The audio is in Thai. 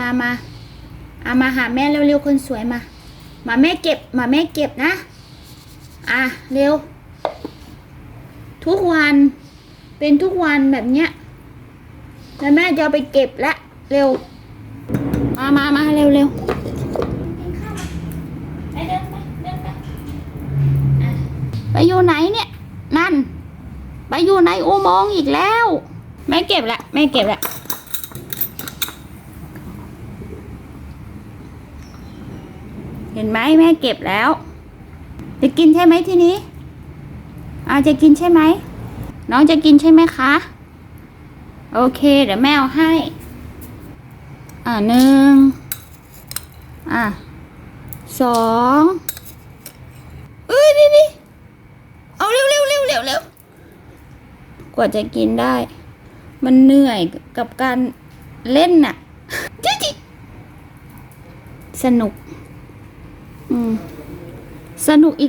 มามาอามาหาแม่เร็วๆคนสวยมา มาแม่เก็บ มาแม่เก็บนะ อะเร็ว ทุกวัน เป็นทุกวันแบบเนี้ย แล้วแม่จะเอาไปเก็บละ เร็ว มามามาเร็วเร็วไปเดินไปเดินไปอะไปอยู่ไหนเนี่ย นั่น ไปอยู่ในอุโมงค์อีกแล้ว แม่เก็บละ แม่เก็บละ เห็นไหมแม่เก็บแล้ว จะกินใช่ไหมทีนี้อาจะกินใช่ไหม น้องจะกินใช่ไหมคะ โอเค เดี๋ยวแม่เอาให้ อ่าหนึ่งอะสองเอ้ยนี่นี่เอาเร็วเร็วเร็วเร็วเร็วกว่าจะกินได้ มันเหนื่อยกับการเล่นน่ะจิจิสนุก อืมสนุกอี